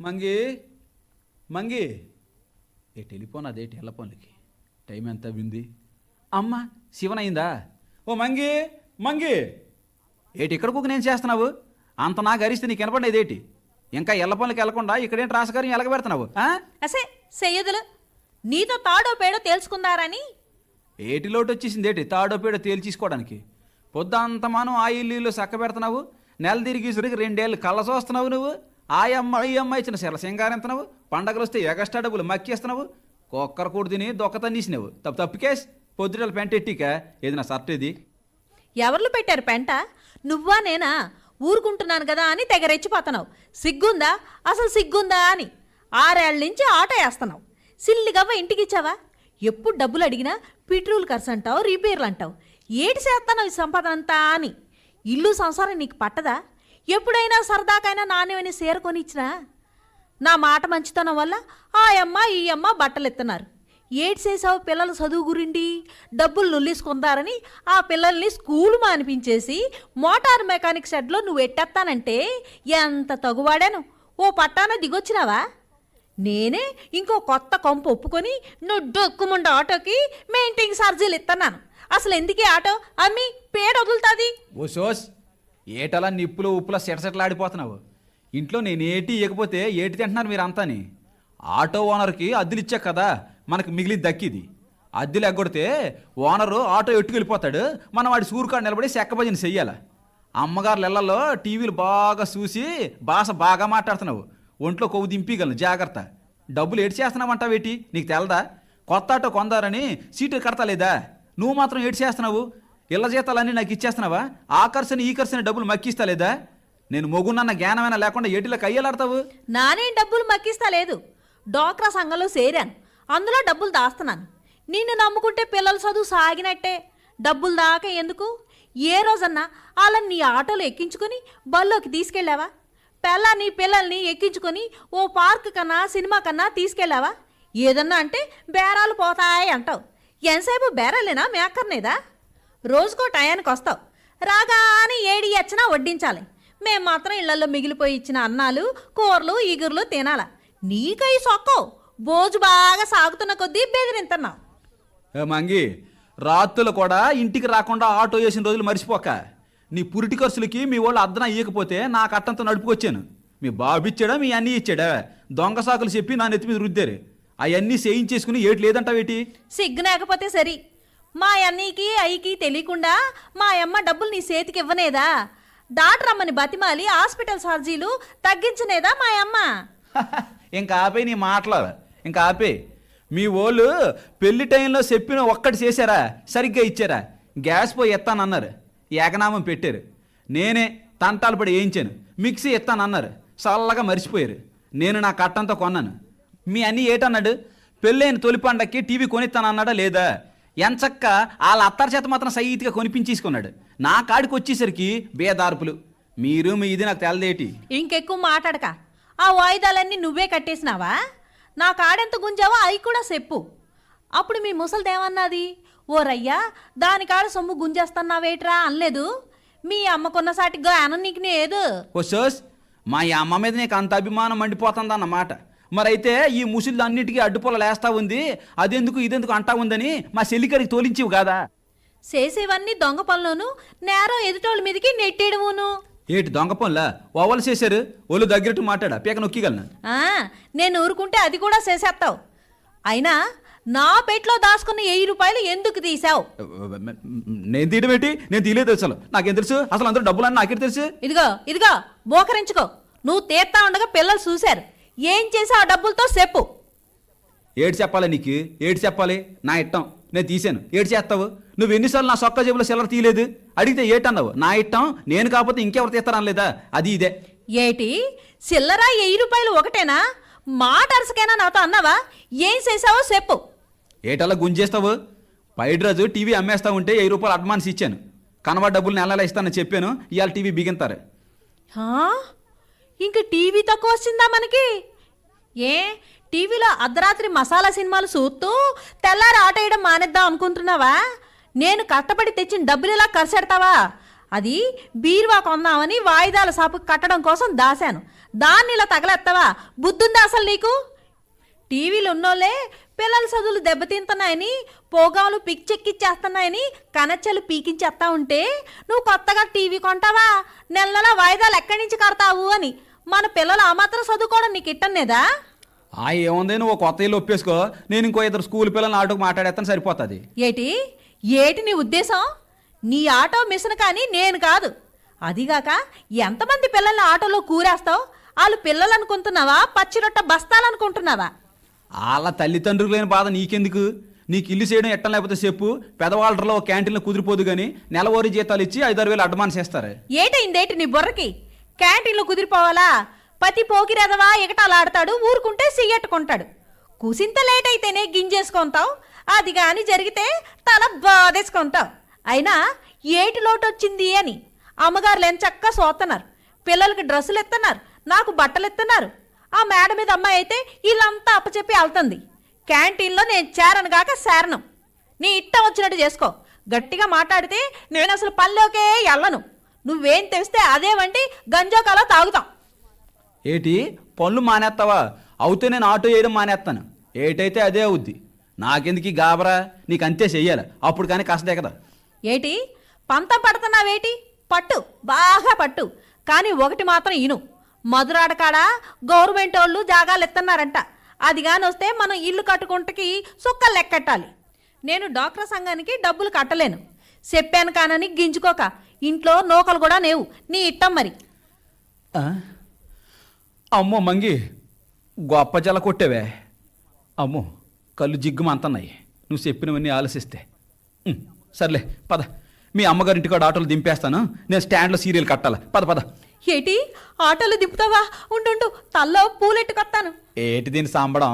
మంగి మంగి. ఏ telephone అదే టెలఫోన్లకి time ఎంత వింది అమ్మ శివనయిందా ఓ మంగి మంగి. ఏటి ఇక్కడ కుక్క నేను చేస్తున్నావు? అంత నాకు అరిస్తే నీకు వినపడేదేటి ఇంకా ఎల్ల పనులకి వెళ్ళకుండా ఇక్కడేంటి రాసగారిని ఎలగబెడుతున్నావు? అసే చెయ్యదులు నీతో తాడో పేడో తేల్చుకుందారని. ఏటి లోటు వచ్చేసింది ఏటి? తాడో పేడో తేల్చేసుకోవడానికి. పొద్దంత మనం ఆ ఇల్లు చక్క పెడుతున్నావు నెల తిరిగి సురికి రెండేళ్ళు కళ్ళ చూస్తున్నావు నువ్వు. ఆ అమ్మ ఈ అమ్మ ఇచ్చిన శిల సింగారెంతనవు పండగలు వస్తే ఎగస్ట్రా డబ్బులు మక్కేస్తున్నావు? కుక్కర కూడు తిని దొక్క తీసినావు. తప్పు తప్పుకేస్ పొద్దుటల పెంట ఎట్టిక? ఏది నా షర్ట్ ఇది? ఎవరు పెట్టారు పెంట? నువ్వా నేనా? ఊరుకుంటున్నాను కదా అని తెగ రెచ్చిపోతున్నావు సిగ్గుందా? అసలు సిగ్గుందా అని. ఆరేళ్ళ నుంచి ఆటో వేస్తున్నావు. సిల్లిగవ్వ ఇంటికి ఇచ్చావా? ఎప్పుడు డబ్బులు అడిగినా పెట్రోల్ ఖర్చు అంటావు రిపేర్లు అంటావు. ఏటి చేస్తావు ఈ సంపాదన అంతా అని? ఇల్లు సంసారం నీకు పట్టదా? ఎప్పుడైనా సరదాకైనా నాణ్యమని సేరుకొని ఇచ్చినా నా మాట మంచితనం వల్ల ఆ అమ్మ ఈ అమ్మ బట్టలు ఎత్తున్నారు ఏడ్ చేసావు చదువు గురిండి డబ్బులు నుల్లేసుకుందారని ఆ పిల్లల్ని స్కూల్ మానిపించేసి మోటార్ మెకానిక్ షెడ్లో నువ్వు ఎట్టేస్తానంటే ఎంత తగువాడాను. ఓ పట్టాన దిగొచ్చినావా? నేనే ఇంకో కొత్త కొంపు ఒప్పుకొని నువ్వు డొక్కుముండ ఆటోకి మెయింటైన్ ఛార్జీలు ఇస్తున్నాను అసలు ఎందుకే ఆటో? అమ్మి పేడ వదులుతుంది ఏటలా నిప్పులు ఉప్పుల సెటసెటలాడిపోతున్నావు? ఇంట్లో నేను ఏటి ఇవ్వకపోతే ఏటి తింటున్నారు మీరు అంతాని ఆటో ఓనర్కి అద్దెలు ఇచ్చా కదా మనకు మిగిలి దక్కిది. అద్దెలు ఎగ్గొడితే ఓనరు ఆటో ఎట్టుకెళ్ళిపోతాడు మనం వాడి సూరుకాడు నిలబడి చెక్క భజన చెయ్యాల. అమ్మగారు ఇళ్ళలో టీవీలు బాగా చూసి భాష బాగా మాట్లాడుతున్నావు. ఒంట్లో కొవ్వు దింపిగలను జాగ్రత్త. డబ్బులు ఏడు చేస్తున్నావంటావేటి నీకు తెలదా? కొత్త ఆటో కొందారని సీటు కడతలేదా? నువ్వు మాత్రం ఏడు చేస్తున్నావు? ఇళ్ళ జీతాలన్నీ నాకు ఇచ్చేస్తున్నావా? ఆకర్షణ ఈకర్షణ డబ్బులు మక్కిస్తా లేదా? నేను మొగున్నన్న జ్ఞానమైనా లేకుండా ఏటిలోకి అయ్యేలాడతావు నానేం డబ్బులు మక్కిస్తా లేదు. డోక్రా సంఘంలో చేరాను. అందులో డబ్బులు దాస్తున్నాను. నిన్ను నమ్ముకుంటే పిల్లల చదువు సాగినట్టే. డబ్బులు దాకా ఎందుకు? ఏ రోజన్నా వాళ్ళని నీ ఆటోలో ఎక్కించుకొని బల్లోకి తీసుకెళ్ళావా? పిల్లని పిల్లల్ని ఎక్కించుకొని ఓ పార్క్ కన్నా సినిమా కన్నా తీసుకెళ్ళావా? ఏదన్నా అంటే బేరాలు పోతాయి అంటావు. ఎంతసేపు బేరాలేనా? మేకర్నేదా రోజుకో టయానికి వస్తావు రాగానే ఏడి ఎచ్చనా వడ్డించాలి. మేం మాత్రం ఇళ్ళలో మిగిలిపోయి ఇచ్చిన అన్నాలు కూరలు ఈగుర్లు తినాల. నీకై సొక్కో బోజు బాగా సాగుతున్న కొద్దీ బెదిరింతున్నావు. ఏ మంగి రాత్రులు కూడా ఇంటికి రాకుండా ఆటో వేసిన రోజులు మర్చిపోక. నీ పురిటి ఖర్చులకి మీ వాళ్ళు అద్దన ఇయ్యకపోతే నా కట్టంతో నడుపుకొచ్చాను. మీ బాబు ఇచ్చాడా మీ అన్నీ ఇచ్చాడా? దొంగ సాకులు చెప్పి నా నెత్తి మీద రుద్దారు. అవన్నీ చేయించేసుకుని ఏటి లేదంటావేటి? సిగ్గు లేకపోతే సరి. మా అన్నీకి అయ్యకి తెలియకుండా మా అమ్మ డబ్బులు నీ చేతికి ఇవ్వనేదా? డాక్టర్ బతిమాలి హాస్పిటల్ ఛార్జీలు తగ్గించనేదా మా అమ్మ? ఇంకా ఆపే నీ మాటలు. ఇంకా ఆపే. మీ వాళ్ళు పెళ్ళి టైంలో చెప్పిన ఒక్కటి చేశారా? సరిగ్గా ఇచ్చారా? గ్యాస్ పోయి ఎత్తానన్నారు. ఏకనామం పెట్టారు. నేనే తంటాలు పడి వేయించాను. మిక్సీ ఎత్తానన్నారు. చల్లగా మర్చిపోయారు. నేను నా కట్టంతో కొన్నాను. మీ అన్నీ ఏటన్నాడు? పెళ్ళైన తొలి పండక్కి టీవీ కొనిస్తానన్నాడా లేదా? ఎంచక్క వాళ్ళ అత్తారి చేత మాత్రం సైతిగా కొనిపించేసుకున్నాడు. నా కాడికి వచ్చేసరికి బేదార్పులు. మీరు మీ ఇది నాకు తెలదేటి? ఇంకెక్కువ మాట్లాడక. ఆ వాయిదాలన్నీ నువ్వే కట్టేసినావా? నా కాడెంత గుంజావో అవి కూడా చెప్పు. అప్పుడు మీ ముసలిదేమన్నది ఓ రయ్యా దాని కాడ సొమ్ము గుంజేస్తున్నావేట్రా అనలేదు? మీ అమ్మకున్న సాటిగా అనం నీకు లేదు ఓ సోస్ మా ఈ అమ్మ మీద నీకు అంత అభిమానం మండిపోతుందన్నమాట. మరైతే ఈ ముసుళ్ళు అన్నిటికీ అడ్డుపొల లేస్తా ఉంది. అదెందుకు ఇదెందుకు అంటా ఉందని మా చెల్లికడికి తోలించివు కాదా? చేసేవన్నీ దొంగ పనులను నేరం ఎదుటోళ్ళ మీదకి నెట్టేయడమును. ఏటి దొంగ పనులా? ఓవలు చేశారు? ఒళ్ళు దగ్గరట్టు మాట్లాడా? పీక నొక్కిగలను ఆ, నేను ఊరుకుంటే అది కూడా చేసేస్తావు అయినా నా పెట్లో దాచుకున్న వెయ్యి రూపాయలు ఎందుకు తీసావు నేను తీయడం ఏంటి? నేను తీయలేదు అసలు. నాకేం తెలుసు? అసలు అందరూ డబ్బులు అని నాకేం తెలుసు? ఇదిగో ఇదిగో బోకరించుకో నువ్వు తీస్తా ఉండగా పిల్లలు చూశారు. ఏం చేసి ఆ డబ్బులతో చెప్పు. ఏడు చెప్పాలి నీకు? ఏడు చెప్పాలి? నా ఇట్టం నేను తీసాను ఏడు చేస్తావు? నువ్వు ఎన్నిసార్లు నా సొక్క జేబులో సెల్లర తీయలేదు? అడిగితే ఏటన్నావు? నా ఇట్టం నేను కాకపోతే ఇంకెవరు తీస్తారనలేదా అది ఇదే. ఏటి? చిల్లర వెయ్యి రూపాయలు ఒకటేనా? మాట అరసకైనా నాతో అన్నావా? ఏం చేసావో చెప్పు. ఏటలా గుంజేస్తావు? పైడి రోజు టీవీ అమ్మేస్తా ఉంటే వెయ్యి రూపాయలు అడ్వాన్స్ ఇచ్చాను. కనవ డబ్బులు నెలలా ఇస్తానని చెప్పాను. ఇవాళ టీవీ బిగింతారు? ఇంక టీవీ తక్కువ వచ్చిందా మనకి? ఏ? టీవీలో అర్ధరాత్రి మసాలా సినిమాలు చూస్తూ తెల్లారి ఆట వేయడం మానేద్దాం అనుకుంటున్నావా? నేను కష్టపడి తెచ్చిన డబ్బులు ఇలా ఖర్చెడతావా అది బీరువా కొందామని వాయిదాల షాపుకి కట్టడం కోసం దాశాను. దాన్ని ఇలా తగలేస్తావా? బుద్ధుందా అసలు నీకు? టీవీలు ఉన్నోళ్ళే పిల్లల చదువులు దెబ్బతింటున్నాయని పోగాలు పిచ్చెక్కిచ్చేస్తున్నాయని కనెచ్చలు పీకించేస్తా ఉంటే నువ్వు కొత్తగా టీవీ కొంటావా? నెల నెల వాయిదాలు ఎక్కడి నుంచి కడతావు? అని. మన పిల్లలు ఆ మాత్రం చదువుకోవడం నీకు ఇట్టనేదా ఆ ఏముంది? నువ్వు కొత్త ఇల్లు ఒప్పేసుకో. నేను ఇంకో ఇద్దరు స్కూల్ పిల్లల్ని ఆటోకి మాట్లాడేస్తాను సరిపోతుంది. ఏటి? ఏటి నీ ఉద్దేశం? నీ ఆటో మిషన్ కానీ నేను కాదు. అదిగాక ఎంతమంది పిల్లల్ని ఆటోలో కూరేస్తావు? వాళ్ళు పిల్లలు అనుకుంటున్నావా పచ్చిరొట్ట బస్తాలనుకుంటున్నావా? వాళ్ళ తల్లిదండ్రులు లేని బాధ నీకెందుకు? నీకు ఇల్లు చేయడం ఎట్టం లేకపోతే చెప్పు. పెదవాళ్ళలో క్యాంటీన్లో కుదిరిపోదు కానీ నెలవారీ జీతాలు ఇచ్చి ఐదారు వేలు అడ్వాన్స్ చేస్తారు ఏటైందేటి నీ బుర్రకి? క్యాంటీన్లో కుదిరిపోవాలా? పతి పోకిరెదవా ఎగటాలాడతాడు ఊరుకుంటే సిగ్గెట్టుకుంటాడు కుసింత లేట్ అయితేనే గింజేసుకుంటావు. అది కాని జరిగితే తల బాధేసుకుంటావు. అయినా ఏటి లోటు వచ్చింది అని అమ్మగారులు ఎంచక్క సోతున్నారు పిల్లలకి డ్రెస్సులు ఎత్తున్నారు. నాకు బట్టలు ఎత్తున్నారు. ఆ మేడ మీద అమ్మాయి అయితే వీళ్ళంతా అప్పచెప్పి వెళ్తుంది క్యాంటీన్లో నేను చేరను కాక శారను నీ ఇట్టం వచ్చినట్టు చేసుకో. గట్టిగా మాట్లాడితే నేను అసలు పల్లెకే వెళ్ళను నువ్వేం తెస్తే అదే వంటి గంజోకాలో తాగుతాం. ఏటి పనులు మానేస్తావా అవుతే నేను ఆటో వేయడం మానేస్తాను ఏటైతే అదే అవుద్ది. నాకెందుకు ఈ గాబరా? నీకు అంతే చెయ్యాలి. అప్పుడు కానీ కష్టదే కదా ఏటి పంతం పడుతున్నావేటి? పట్టు బాగా పట్టు. కానీ ఒకటి మాత్రం ఇను. మధురాడకాడ? గవర్నమెంట్ వాళ్ళు జాగాలు ఎత్తన్నారంట అది కాని వస్తే మనం ఇల్లు కట్టుకుంటకి సుక్కలు లెక్కెట్టాలి. నేను డాక్టర్ సంఘానికి డబ్బులు కట్టలేను. చెప్పాను కానని గింజుకోక. ఇంట్లో నూకలు కూడా లేవు. నీ ఇట్టం మరి. అమ్మో మంగి గొప్ప జల కొట్టేవే. అమ్మో కళ్ళు జిగ్గుమంతన్నాయి. నువ్వు చెప్పినవన్నీ ఆలోచిస్తే సర్లే పద. మీ అమ్మగారింటి కూడా ఆటోలు దింపేస్తాను. నేను స్టాండ్లో సీరియల్ కట్టాలి. పద పద. ఏటి? ఆటోలు దింపుతావా? ఉండు తల్లో పూలెట్టుకొస్తాను ఏటి దీని సాంబడం?